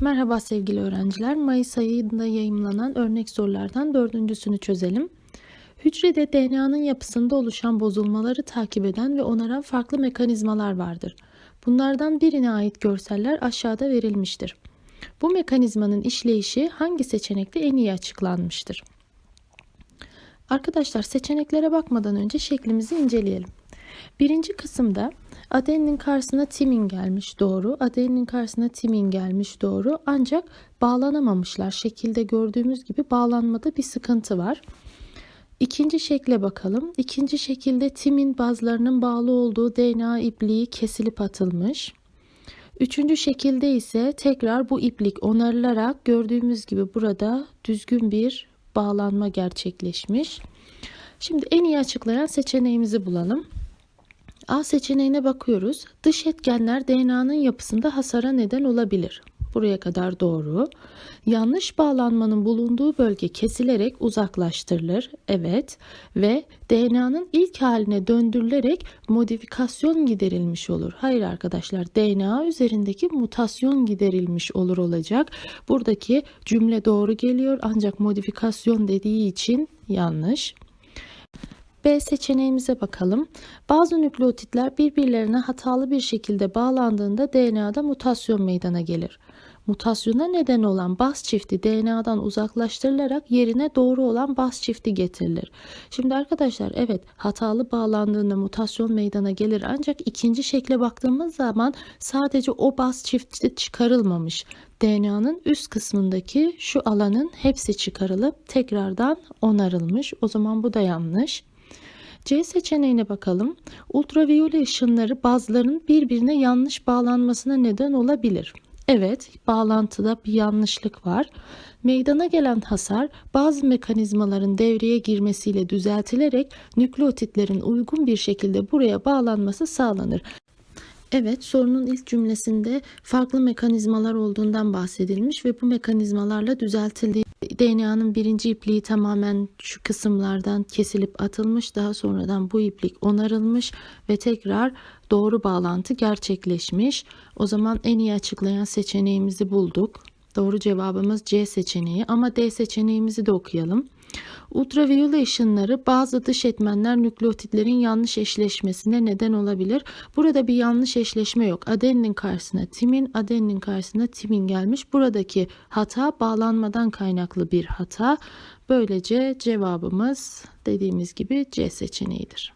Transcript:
Merhaba sevgili öğrenciler. Mayıs ayında yayımlanan örnek sorulardan dördüncüsünü çözelim. Hücrede DNA'nın yapısında oluşan bozulmaları takip eden ve onaran farklı mekanizmalar vardır. Bunlardan birine ait görseller aşağıda verilmiştir. Bu mekanizmanın işleyişi hangi seçenekte en iyi açıklanmıştır? Arkadaşlar seçeneklere bakmadan önce şeklimizi inceleyelim. Birinci kısımda adeninin karşısına timin gelmiş doğru. Adeninin karşısına timin gelmiş doğru. Ancak bağlanamamışlar. Şekilde gördüğümüz gibi bağlanmada bir sıkıntı var. İkinci şekle bakalım. İkinci şekilde timin bazlarının bağlı olduğu DNA ipliği kesilip atılmış. Üçüncü şekilde ise tekrar bu iplik onarılarak gördüğümüz gibi burada düzgün bir bağlanma gerçekleşmiş. Şimdi en iyi açıklayan seçeneğimizi bulalım. A seçeneğine bakıyoruz. Dış etkenler DNA'nın yapısında hasara neden olabilir. Buraya kadar doğru. Yanlış bağlanmanın bulunduğu bölge kesilerek uzaklaştırılır. Evet. Ve DNA'nın ilk haline döndürülerek modifikasyon giderilmiş olur. Hayır arkadaşlar DNA üzerindeki mutasyon giderilmiş olur olacak. Buradaki cümle doğru geliyor ancak modifikasyon dediği için yanlış. B seçeneğimize bakalım. Bazı nükleotitler birbirlerine hatalı bir şekilde bağlandığında DNA'da mutasyon meydana gelir. Mutasyona neden olan baz çifti DNA'dan uzaklaştırılarak yerine doğru olan baz çifti getirilir. Şimdi arkadaşlar evet hatalı bağlandığında mutasyon meydana gelir ancak ikinci şekle baktığımız zaman sadece o baz çifti çıkarılmamış. DNA'nın üst kısmındaki şu alanın hepsi çıkarılıp tekrardan onarılmış. O zaman bu da yanlış. C seçeneğine bakalım. Ultraviyole ışınları bazların birbirine yanlış bağlanmasına neden olabilir. Evet, bağlantıda bir yanlışlık var. Meydana gelen hasar bazı mekanizmaların devreye girmesiyle düzeltilerek nükleotitlerin uygun bir şekilde buraya bağlanması sağlanır. Evet, sorunun ilk cümlesinde farklı mekanizmalar olduğundan bahsedilmiş ve bu mekanizmalarla düzeltildiği DNA'nın birinci ipliği tamamen şu kısımlardan kesilip atılmış, daha sonradan bu iplik onarılmış ve tekrar doğru bağlantı gerçekleşmiş. O zaman en iyi açıklayan seçeneğimizi bulduk. Doğru cevabımız C seçeneği ama D seçeneğimizi de okuyalım. Ultraviyole ışınları bazı dış etmenler nükleotitlerin yanlış eşleşmesine neden olabilir. Burada bir yanlış eşleşme yok. Adeninin karşısına timin, adeninin karşısına timin gelmiş. Buradaki hata bağlanmadan kaynaklı bir hata. Böylece cevabımız dediğimiz gibi C seçeneğidir.